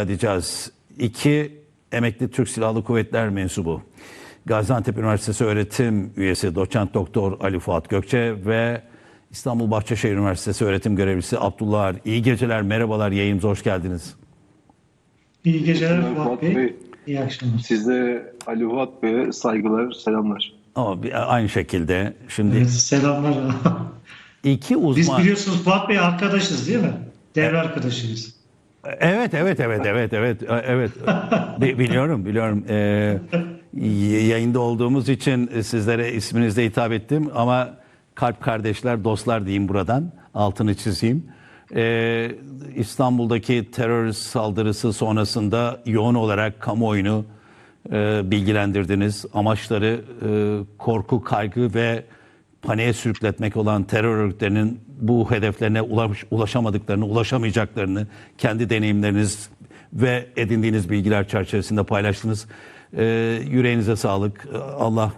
edeceğiz. İki emekli Türk Silahlı Kuvvetler mensubu. Gaziantep Üniversitesi öğretim üyesi doçent doktor Ali Fuat Gökçe ve İstanbul Bahçeşehir Üniversitesi öğretim görevlisi Abdullah Er. İyi geceler, merhabalar. Yayınımıza hoş geldiniz. İyi geceler Fuat Bey. Bey. İyi akşamlar. Size Ali Fuat Bey'e saygılar, selamlar. Ama aynı şekilde şimdi Evet, selamlar. iki Biz uzman... biliyorsunuz Fuat Bey arkadaşız değil mi? Devre arkadaşıyız. Evet, evet, evet, evet, evet, evet. Bi- biliyorum, biliyorum. Ee, yayında olduğumuz için sizlere isminizle hitap ettim ama kalp kardeşler, dostlar diyeyim buradan. Altını çizeyim. Ee, İstanbul'daki terör saldırısı sonrasında yoğun olarak kamuoyunu e, bilgilendirdiniz. Amaçları e, korku, kaygı ve paniğe sürükletmek olan terör örgütlerinin bu hedeflerine ulaş, ulaşamadıklarını, ulaşamayacaklarını kendi deneyimleriniz ve edindiğiniz bilgiler çerçevesinde paylaştınız. Ee, yüreğinize sağlık. Allah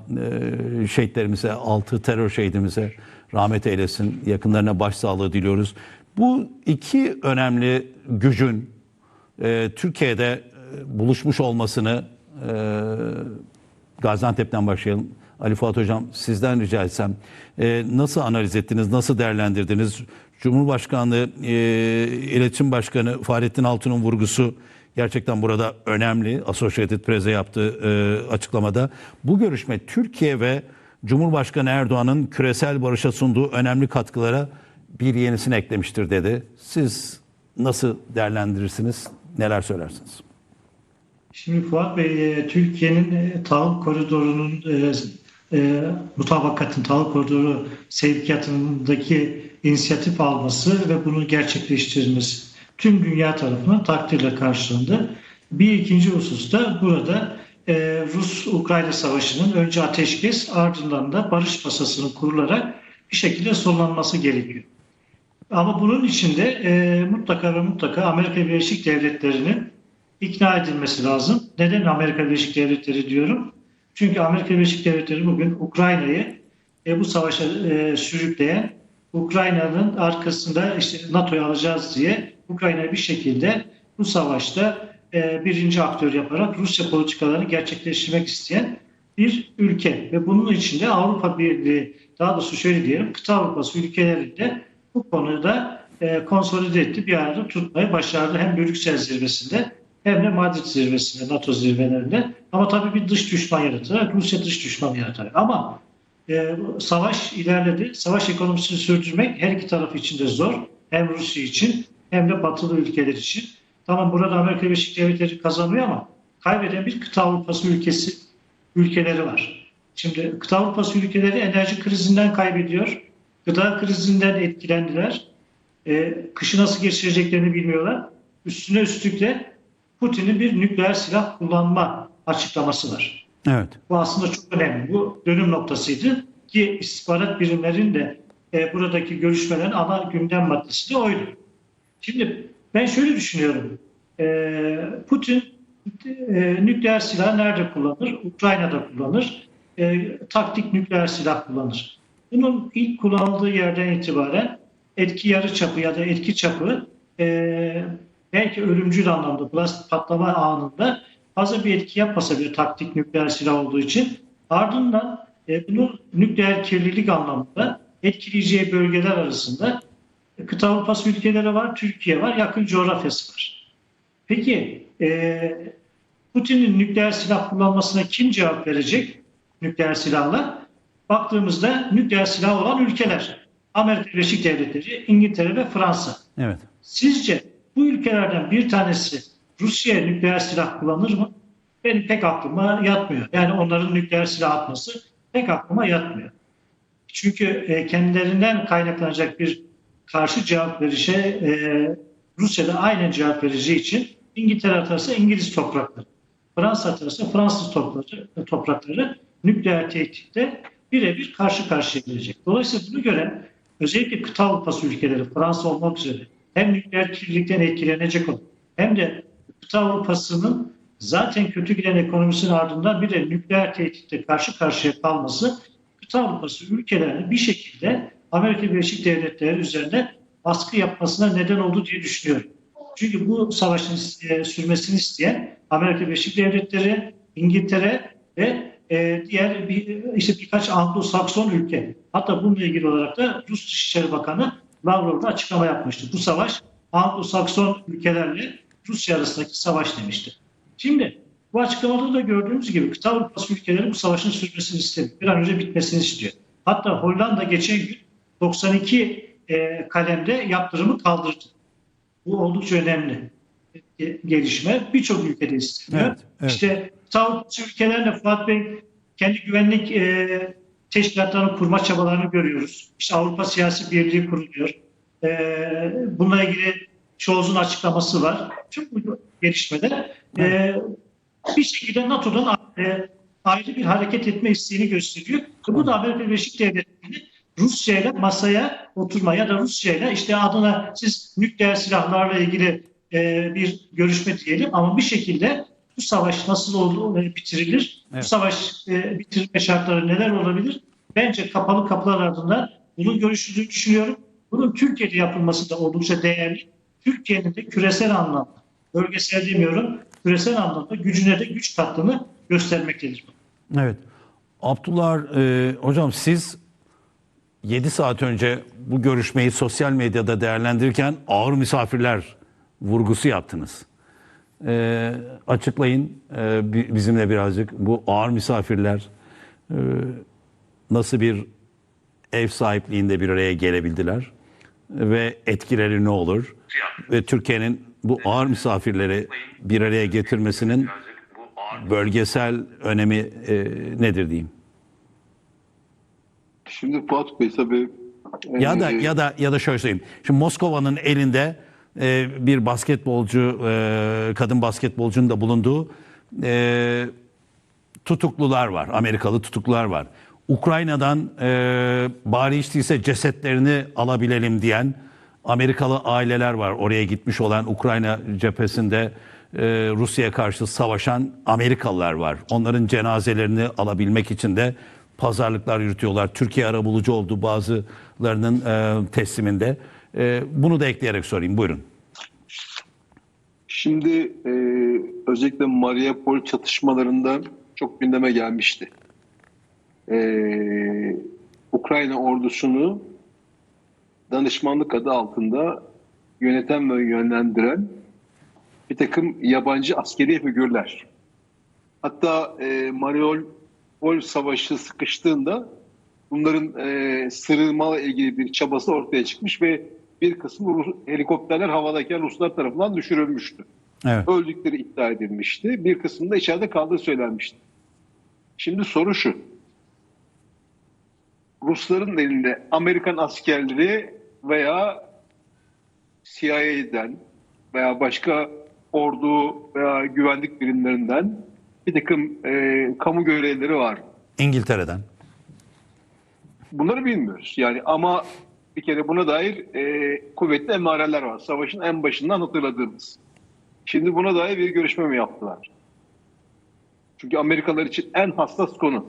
e, şehitlerimize, altı terör şehidimize rahmet eylesin. Yakınlarına başsağlığı diliyoruz. Bu iki önemli gücün e, Türkiye'de e, buluşmuş olmasını e, Gaziantep'ten başlayalım. Ali Fuat Hocam sizden rica etsem e, nasıl analiz ettiniz, nasıl değerlendirdiniz? Cumhurbaşkanlığı e, İletişim Başkanı Fahrettin Altun'un vurgusu gerçekten burada önemli. Associated Press'e yaptığı e, açıklamada. Bu görüşme Türkiye ve Cumhurbaşkanı Erdoğan'ın küresel barışa sunduğu önemli katkılara bir yenisini eklemiştir dedi. Siz nasıl değerlendirirsiniz, neler söylersiniz? Şimdi Fuat Bey, e, Türkiye'nin e, tahıl koridorunun e, mutabakatın tahıl koridoru sevkiyatındaki inisiyatif alması ve bunu gerçekleştirmesi tüm dünya tarafından takdirle karşılandı. Bir ikinci husus da burada e, Rus-Ukrayna savaşının önce ateşkes ardından da barış masasının kurularak bir şekilde sonlanması gerekiyor. Ama bunun içinde e, mutlaka ve mutlaka Amerika Birleşik Devletleri'nin ikna edilmesi lazım. Neden Amerika Birleşik Devletleri diyorum? Çünkü Amerika Birleşik Devletleri bugün Ukrayna'yı e, bu savaşa e, sürükleyen, Ukrayna'nın arkasında işte NATO'yu alacağız diye Ukrayna'yı bir şekilde bu savaşta e, birinci aktör yaparak Rusya politikalarını gerçekleştirmek isteyen bir ülke. Ve bunun içinde Avrupa Birliği daha doğrusu şöyle diyelim kıta Avrupası ülkelerinde bu konuda e, konsolide etti bir arada tutmayı başardı. Hem Brüksel zirvesinde hem de Madrid zirvesinde NATO zirvelerinde ama tabii bir dış düşman yaratarak Rusya dış düşman yaratarak ama e, savaş ilerledi. Savaş ekonomisini sürdürmek her iki taraf için de zor. Hem Rusya için hem de batılı ülkeler için. Tamam burada Amerika Birleşik Devletleri kazanıyor ama kaybeden bir kıta Avrupası ülkesi ülkeleri var. Şimdi kıta Avrupası ülkeleri enerji krizinden kaybediyor. Gıda krizinden etkilendiler. E, kışı nasıl geçireceklerini bilmiyorlar. Üstüne üstlük de Putin'in bir nükleer silah kullanma açıklaması var. Evet. Bu aslında çok önemli. Bu dönüm noktasıydı ki istihbarat birimlerin de e, buradaki görüşmelerin ana gündem maddesi de oydu. Şimdi ben şöyle düşünüyorum. E, Putin e, nükleer silah nerede kullanır? Ukrayna'da kullanır. E, taktik nükleer silah kullanır. Bunun ilk kullanıldığı yerden itibaren etki yarı çapı ya da etki çapı e, belki ölümcül anlamda blast patlama anında fazla bir etki yapmasa bir taktik nükleer silah olduğu için ardından e, bunu nükleer kirlilik anlamında etkileyeceği bölgeler arasında kıta Avrupası ülkeleri var, Türkiye var, yakın coğrafyası var. Peki e, Putin'in nükleer silah kullanmasına kim cevap verecek nükleer silahla? Baktığımızda nükleer silah olan ülkeler. Amerika Birleşik Devletleri, İngiltere ve Fransa. Evet. Sizce bu ülkelerden bir tanesi Rusya'ya nükleer silah kullanır mı? Benim pek aklıma yatmıyor. Yani onların nükleer silah atması pek aklıma yatmıyor. Çünkü e, kendilerinden kaynaklanacak bir karşı cevap verişe e, Rusya'da aynen cevap vereceği için İngiltere atarsa İngiliz toprakları, Fransa atarsa Fransız toprakları, toprakları nükleer tehditte birebir karşı karşıya gelecek. Dolayısıyla bunu gören özellikle kıta Avrupası ülkeleri, Fransa olmak üzere hem nükleer kirlilikten etkilenecek olan hem de kıta Avrupa'sının zaten kötü giden ekonomisinin ardından bir de nükleer tehditle karşı karşıya kalması kıta Avrupası ülkelerine bir şekilde Amerika Birleşik Devletleri üzerinde baskı yapmasına neden oldu diye düşünüyorum. Çünkü bu savaşın e, sürmesini isteyen Amerika Birleşik Devletleri, İngiltere ve e, diğer bir, işte birkaç Anglo-Sakson ülke. Hatta bununla ilgili olarak da Rus Dışişleri Bakanı Lavrov da açıklama yapmıştı. Bu savaş Anglo-Sakson ülkelerle Rusya arasındaki savaş demişti. Şimdi bu açıklamada da gördüğümüz gibi kıta Avrupası ülkeleri bu savaşın sürmesini istemiyor. Bir an önce bitmesini istiyor. Hatta Hollanda geçen gün 92 e, kalemde yaptırımı kaldırdı. Bu oldukça önemli e, gelişme. Birçok ülkede isteniyor. Evet, evet. İşte kıta Avrupası ülkelerle Fuat Bey kendi güvenlik e, teşkilatlarını kurma çabalarını görüyoruz. İşte Avrupa Siyasi Birliği kuruluyor. E, bununla ilgili Scholz'un açıklaması var. Çok bu gelişmeler e, bir şekilde NATO'dan e, ayrı bir hareket etme isteğini gösteriyor. Bu da Amerika Birleşik Devletleri'nin Rusya ile masaya oturma ya da Rusya ile işte adına siz nükleer silahlarla ilgili e, bir görüşme diyelim ama bir şekilde bu savaş nasıl olur, e, bitirilir? Evet. Bu savaş e, bitirme şartları neler olabilir? Bence kapalı kapılar ardından bunun görüşüldüğünü düşünüyorum. Bunun Türkiye'de yapılması da oldukça değerli. Türkiye'nin de küresel anlamda, bölgesel demiyorum, küresel anlamda gücüne de güç kattığını göstermektedir. Evet. Abdullah e, hocam siz 7 saat önce bu görüşmeyi sosyal medyada değerlendirirken ağır misafirler vurgusu yaptınız. E, açıklayın e, bi- bizimle birazcık bu ağır misafirler e, nasıl bir ev sahipliğinde bir araya gelebildiler ve etkileri ne olur ve Türkiye'nin bu ağır misafirleri bir araya getirmesinin bölgesel önemi e, nedir diyeyim? Şimdi Fuat Bey tabii Ya da ya da ya da şöyle söyleyeyim. Şimdi Moskova'nın elinde e, bir basketbolcu, e, kadın basketbolcunun da bulunduğu e, tutuklular var. Amerikalı tutuklular var. Ukrayna'dan e, bari değilse cesetlerini alabilelim diyen Amerikalı aileler var. Oraya gitmiş olan Ukrayna cephesinde e, Rusya'ya karşı savaşan Amerikalılar var. Onların cenazelerini alabilmek için de pazarlıklar yürütüyorlar. Türkiye arabulucu oldu bazılarının e, tesliminde. E, bunu da ekleyerek sorayım. Buyurun. Şimdi e, özellikle Mariupol çatışmalarında çok gündeme gelmişti. E, Ukrayna ordusunu danışmanlık adı altında yöneten ve yönlendiren bir takım yabancı askeri figürler. Hatta e, Mariupol savaşı sıkıştığında bunların e, sırılmayla ilgili bir çabası ortaya çıkmış ve bir kısmı Rus, helikopterler havadayken Ruslar tarafından düşürülmüştü. Evet. Öldükleri iddia edilmişti. Bir kısmı da içeride kaldığı söylenmişti. Şimdi soru şu. Rusların elinde Amerikan askerleri veya CIA'den veya başka ordu veya güvenlik birimlerinden bir takım e, kamu görevlileri var. İngiltere'den. Bunları bilmiyoruz. Yani ama bir kere buna dair e, kuvvetli emareler var. Savaşın en başından hatırladığımız. Şimdi buna dair bir görüşme mi yaptılar? Çünkü Amerikalılar için en hassas konu.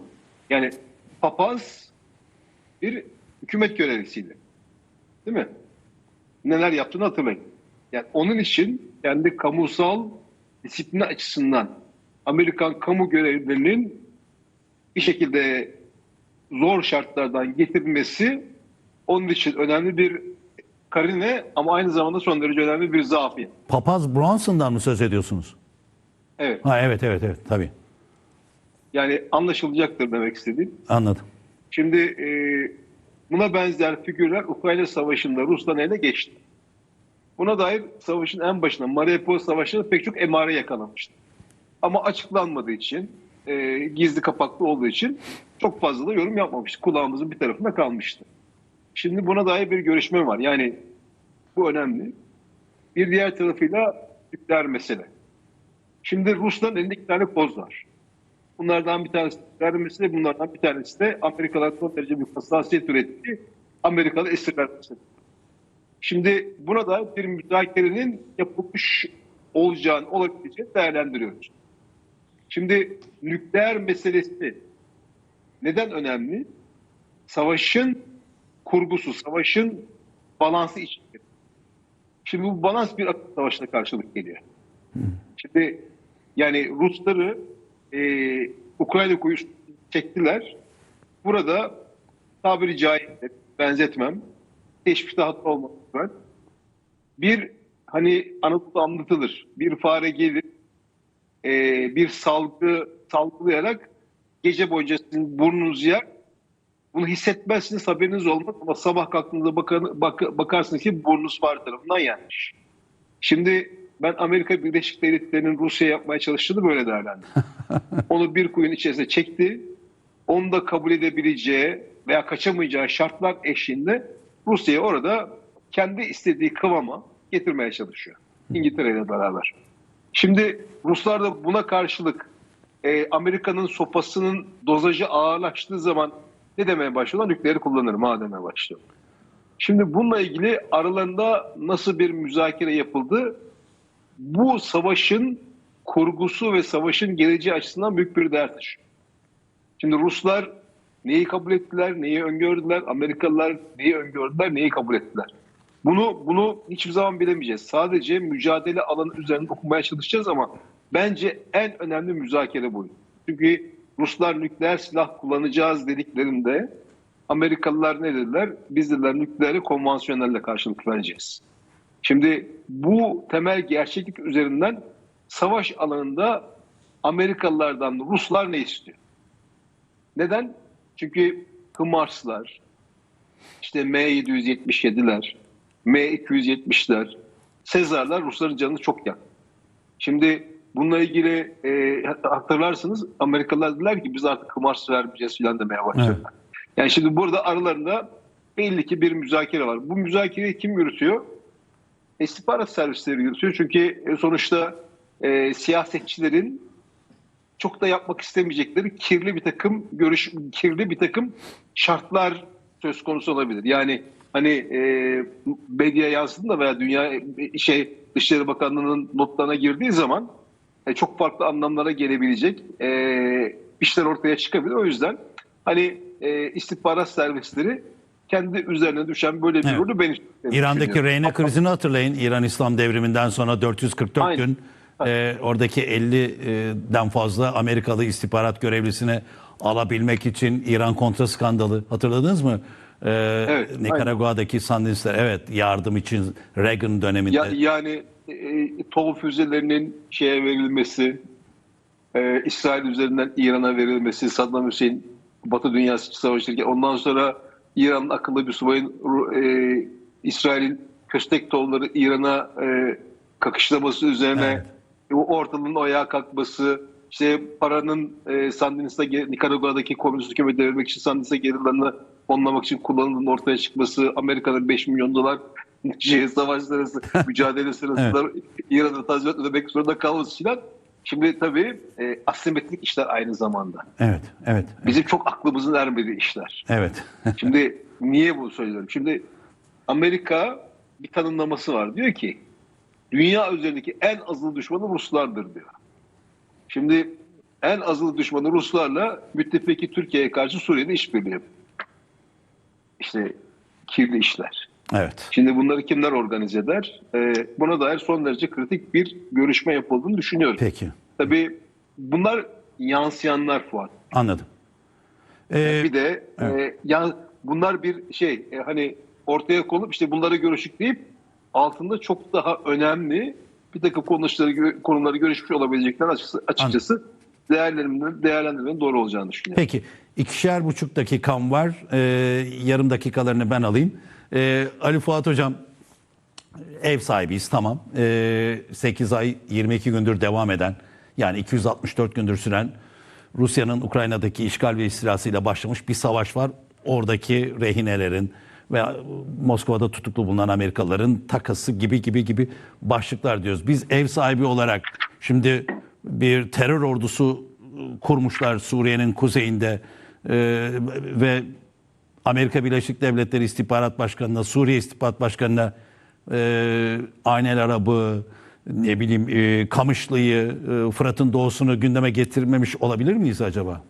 Yani papaz bir hükümet görevlisiydi. Değil mi? Neler yaptığını hatırlayın. Yani onun için kendi kamusal disiplini açısından Amerikan kamu görevlilerinin bir şekilde zor şartlardan getirilmesi onun için önemli bir karine ama aynı zamanda son derece önemli bir zafiyet. Papaz Bronson'dan mı söz ediyorsunuz? Evet. Ha evet evet evet tabii. Yani anlaşılacaktır demek istediğim. Anladım. Şimdi e, buna benzer figürler Ukrayna Savaşı'nda Rusların eline geçti. Buna dair savaşın en başında Mariupol Savaşı'nda pek çok emare yakalamıştı. Ama açıklanmadığı için, e, gizli kapaklı olduğu için çok fazla da yorum yapmamıştı. Kulağımızın bir tarafında kalmıştı. Şimdi buna dair bir görüşme var. Yani bu önemli. Bir diğer tarafıyla nükleer mesele. Şimdi Rusların elinde iki tane koz var. Bunlardan bir tanesi nükleer mesele, bunlardan bir tanesi de Amerikalılar son derece bir hassasiyet üretti. Amerikalı esirler meselesi. Şimdi buna da bir müzakerenin yapılmış olacağını, olabileceğini değerlendiriyoruz. Şimdi nükleer meselesi neden önemli? Savaşın kurgusu, savaşın balansı içindir. Şimdi bu balans bir akıl savaşına karşılık geliyor. Şimdi yani Rusları e, Ukrayna kuyusu çektiler. Burada tabiri caizse benzetmem. Teşbihte hata olmak ben. Bir hani Anadolu'da anlatılır. Bir fare gelir e, bir salgı salgılayarak gece boyunca sizin burnunuzu yer. Bunu hissetmezsiniz haberiniz olmaz ama sabah kalktığınızda bakar, bak- bakarsınız ki burnunuz fare tarafından yenmiş. Şimdi ben Amerika Birleşik Devletleri'nin Rusya yapmaya çalıştığını böyle değerlendiriyorum. Onu bir kuyunun içerisine çekti. Onu da kabul edebileceği veya kaçamayacağı şartlar eşliğinde Rusya'yı orada kendi istediği kıvama getirmeye çalışıyor. İngiltere ile beraber. Şimdi Ruslar da buna karşılık e, Amerika'nın sopasının dozajı ağırlaştığı zaman ne demeye başlıyorlar? Nükleeri kullanırım ha demeye başlıyor. Şimdi bununla ilgili aralarında nasıl bir müzakere yapıldı? Bu savaşın kurgusu ve savaşın geleceği açısından büyük bir dert taşıyor. Şimdi Ruslar neyi kabul ettiler, neyi öngördüler, Amerikalılar neyi öngördüler, neyi kabul ettiler. Bunu bunu hiçbir zaman bilemeyeceğiz. Sadece mücadele alanı üzerinde okumaya çalışacağız ama bence en önemli müzakere bu. Çünkü Ruslar nükleer silah kullanacağız dediklerinde Amerikalılar ne dediler? Biz dediler nükleeri konvansiyonelle karşılık vereceğiz. Şimdi bu temel gerçeklik üzerinden savaş alanında Amerikalılardan Ruslar ne istiyor? Neden? Çünkü Hımarslar, işte M777'ler, M270'ler, Sezarlar Rusların canını çok yaktı. Şimdi bununla ilgili e, hatırlarsınız Amerikalılar dediler ki biz artık Hımars vermeyeceğiz falan demeye başladılar. Yani şimdi burada aralarında belli ki bir müzakere var. Bu müzakereyi kim yürütüyor? İstihbarat servisleri yürütüyor. Çünkü e, sonuçta e, siyasetçilerin çok da yapmak istemeyecekleri kirli bir takım görüş, kirli bir takım şartlar söz konusu olabilir. Yani hani e, medya yansıdığında veya dünya e, şey Dışişleri Bakanlığı'nın notlarına girdiği zaman e, çok farklı anlamlara gelebilecek e, işler ortaya çıkabilir. O yüzden hani e, istihbarat servisleri kendi üzerine düşen böyle bir Evet. rolü ben İran'daki. Reyna krizini hatırlayın. İran İslam devriminden sonra 444 Aynen. gün e, oradaki 50'den fazla Amerikalı istihbarat görevlisini alabilmek için İran kontra skandalı hatırladınız mı? E, Evet, Nikaragua'daki Sandinistler evet yardım için Reagan döneminde. Ya, yani e, TOW füzelerinin şeye verilmesi, e, İsrail üzerinden İran'a verilmesi, Saddam Hüseyin Batı dünyası savaşırken ondan sonra İran'ın akıllı bir subayın e, İsrail'in köstek tohumları İran'a e, kakışlaması üzerine o ortalığın ayağa kalkması, işte paranın e, Sandinist'a, Nikaragua'daki komünist hükümete vermek için Sandinist'a gerilerini onlamak için kullanıldığının ortaya çıkması, Amerika'nın 5 milyon dolar şey, savaş sırası, mücadele sırasında İran'a tazminat ödemek zorunda kalması filan. Şimdi tabii e, asimetrik işler aynı zamanda. Evet, evet, Bizim çok aklımızın ermediği işler. evet. Şimdi niye bunu söylüyorum? Şimdi Amerika bir tanımlaması var. Diyor ki dünya üzerindeki en azılı düşmanı Ruslardır diyor. Şimdi en azılı düşmanı Ruslarla müttefiki Türkiye'ye karşı Suriye'de işbirliği. İşte kirli işler. Evet. Şimdi bunları kimler organize eder? Ee, buna dair son derece kritik bir görüşme yapıldığını düşünüyorum. Peki. Tabii bunlar yansıyanlar Fuat. Anladım. Ee, Bir de e, ya bunlar bir şey e, hani ortaya konup işte bunları görüşük deyip altında çok daha önemli bir takım konuları, konuları görüşmüş olabilecekler açıkçası, açıkçası değerlendirmenin, değerlendirmenin doğru olacağını düşünüyorum. Peki ikişer buçuk dakikam var. Ee, yarım dakikalarını ben alayım. Ee, Ali Fuat Hocam ev sahibiyiz tamam. Ee, 8 ay 22 gündür devam eden yani 264 gündür süren Rusya'nın Ukrayna'daki işgal ve istilasıyla başlamış bir savaş var. Oradaki rehinelerin ve Moskova'da tutuklu bulunan Amerikalıların takası gibi gibi gibi başlıklar diyoruz. Biz ev sahibi olarak şimdi bir terör ordusu kurmuşlar Suriye'nin kuzeyinde e, ve Amerika Birleşik Devletleri İstihbarat Başkanı'na, Suriye İstihbarat Başkanı'na e, Aynel Arabı, ne bileyim e, Kamışlı'yı, e, Fırat'ın doğusunu gündeme getirmemiş olabilir miyiz acaba?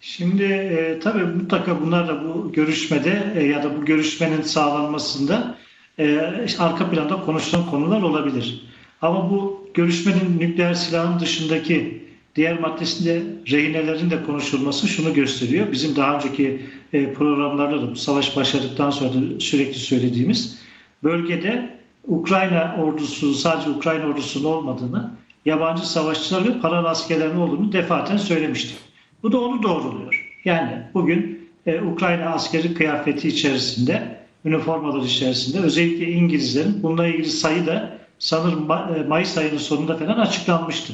Şimdi e, tabii mutlaka bunlar da bu görüşmede e, ya da bu görüşmenin sağlanmasında e, arka planda konuşulan konular olabilir. Ama bu görüşmenin nükleer silahın dışındaki diğer maddesinde rehinelerin de konuşulması şunu gösteriyor. Bizim daha önceki e, programlarda da savaş başladıktan sonra da sürekli söylediğimiz bölgede Ukrayna ordusu sadece Ukrayna ordusunun olmadığını, yabancı savaşçılar ve paralı askerlerin olduğunu defaten söylemiştik. Bu da onu doğruluyor. Yani bugün e, Ukrayna askeri kıyafeti içerisinde, üniformalar içerisinde özellikle İngilizlerin bununla ilgili sayı da sanırım e, Mayıs ayının sonunda falan açıklanmıştı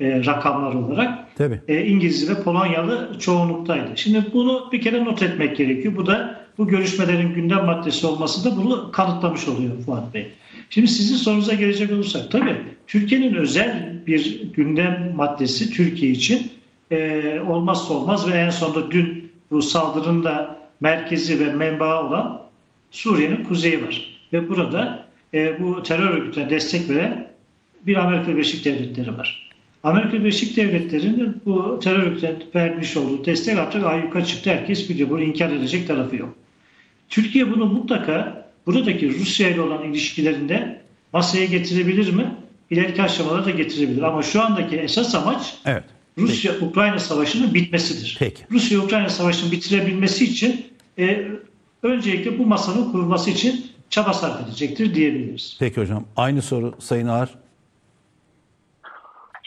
e, rakamlar olarak. Tabii. E, İngiliz ve Polonyalı çoğunluktaydı. Şimdi bunu bir kere not etmek gerekiyor. Bu da bu görüşmelerin gündem maddesi olması da bunu kanıtlamış oluyor Fuat Bey. Şimdi sizin sorunuza gelecek olursak tabii Türkiye'nin özel bir gündem maddesi Türkiye için e, olmazsa olmaz ve en sonunda dün bu saldırının da merkezi ve menbaı olan Suriye'nin kuzeyi var. Ve burada e, bu terör örgütüne destek veren bir Amerika Birleşik Devletleri var. Amerika Birleşik Devletleri'nin bu terör örgütüne vermiş olduğu destek artık ayyuka çıktı. Herkes biliyor. Bunu inkar edecek tarafı yok. Türkiye bunu mutlaka buradaki Rusya ile olan ilişkilerinde masaya getirebilir mi? İleriki aşamalara da getirebilir. Ama şu andaki esas amaç Evet. Rusya-Ukrayna savaşının bitmesidir. Peki. Rusya-Ukrayna savaşının bitirebilmesi için e, öncelikle bu masanın kurulması için çaba sarf edecektir diyebiliriz. Peki hocam. Aynı soru Sayın Ağar.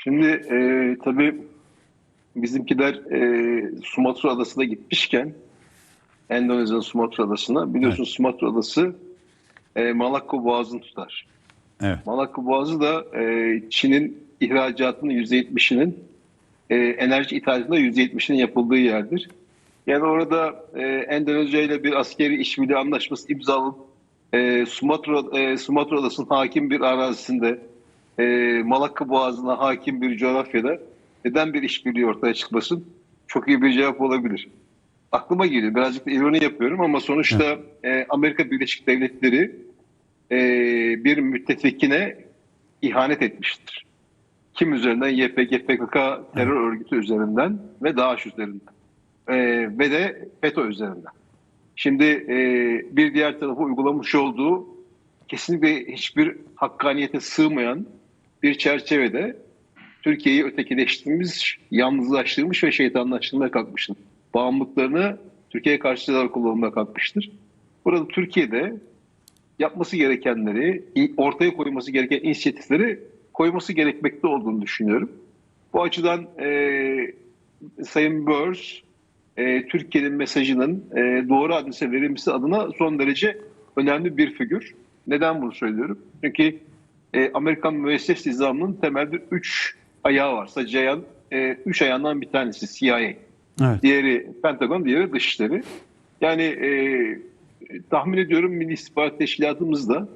Şimdi e, tabii bizimkiler e, Sumatra Adası'na gitmişken Endonezya'nın Sumatra Adası'na biliyorsun Sumatra Adası e, Malakka Boğazı'nı tutar. Evet. Malakka Boğazı da e, Çin'in ihracatının %70'inin e, enerji ithalatında %70'inin yapıldığı yerdir. Yani orada e, Endonezya ile bir askeri işbirliği anlaşması imzalanıp e, Sumatra, e, Sumatra Adası'nın hakim bir arazisinde e, Malakka Boğazı'na hakim bir coğrafyada neden bir işbirliği ortaya çıkmasın? Çok iyi bir cevap olabilir. Aklıma geliyor. Birazcık da ironi yapıyorum ama sonuçta e, Amerika Birleşik Devletleri e, bir müttefikine ihanet etmiştir. Kim üzerinden? YPG, PKK terör örgütü üzerinden ve DAEŞ üzerinden. E, ve de FETÖ üzerinden. Şimdi e, bir diğer tarafa uygulamış olduğu kesinlikle hiçbir hakkaniyete sığmayan bir çerçevede Türkiye'yi ötekileştirmiş, yalnızlaştırmış ve şeytanlaştırmaya kalkmıştır. Bağımlılıklarını Türkiye'ye karşı silahlar kullanmaya kalkmıştır. Burada Türkiye'de yapması gerekenleri, ortaya koyması gereken inisiyatifleri koyması gerekmekte olduğunu düşünüyorum. Bu açıdan e, Sayın Börs, e, Türkiye'nin mesajının e, doğru adrese verilmesi adına son derece önemli bir figür. Neden bunu söylüyorum? Çünkü e, Amerikan müesses nizamının temelde üç ayağı var. Sadece ayağın, e, üç ayağından bir tanesi CIA. Evet. Diğeri Pentagon, diğeri Dışişleri. Yani e, tahmin ediyorum Milli İstihbarat Teşkilatımız da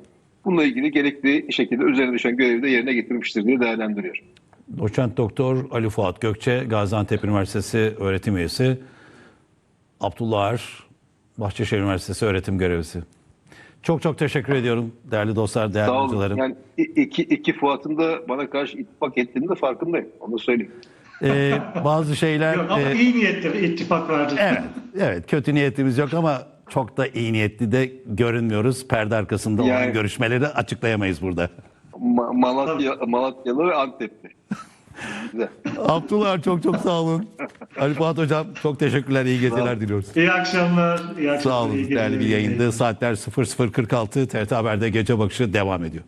bununla ilgili gerekli şekilde üzerine düşen görevi de yerine getirmiştir diye değerlendiriyorum. Doçent Doktor Ali Fuat Gökçe, Gaziantep Üniversitesi öğretim üyesi. Abdullah Ar, Bahçeşehir Üniversitesi öğretim görevlisi. Çok çok teşekkür ediyorum değerli dostlar, değerli Sağ olun. hocalarım. Yani iki, iki Fuat'ın da bana karşı ittifak ettiğini de farkındayım. Onu söyleyeyim. Ee, bazı şeyler... Yok, ama e, iyi niyetli bir ittifak vardır. Evet, evet kötü niyetimiz yok ama çok da iyi niyetli de görünmüyoruz. Perde arkasında olan Yani- görüşmeleri açıklayamayız burada. Ma- Malatya, Malatyalı ve Antepli. Abdullah çok çok sağ olun. Ali Fuat Hocam çok teşekkürler, iyi geceler diliyoruz. İyi akşamlar. iyi akşamlar, Sağ olun, iyi değerli bir yayındı. Saatler 00.46 TRT Haber'de gece bakışı devam ediyor.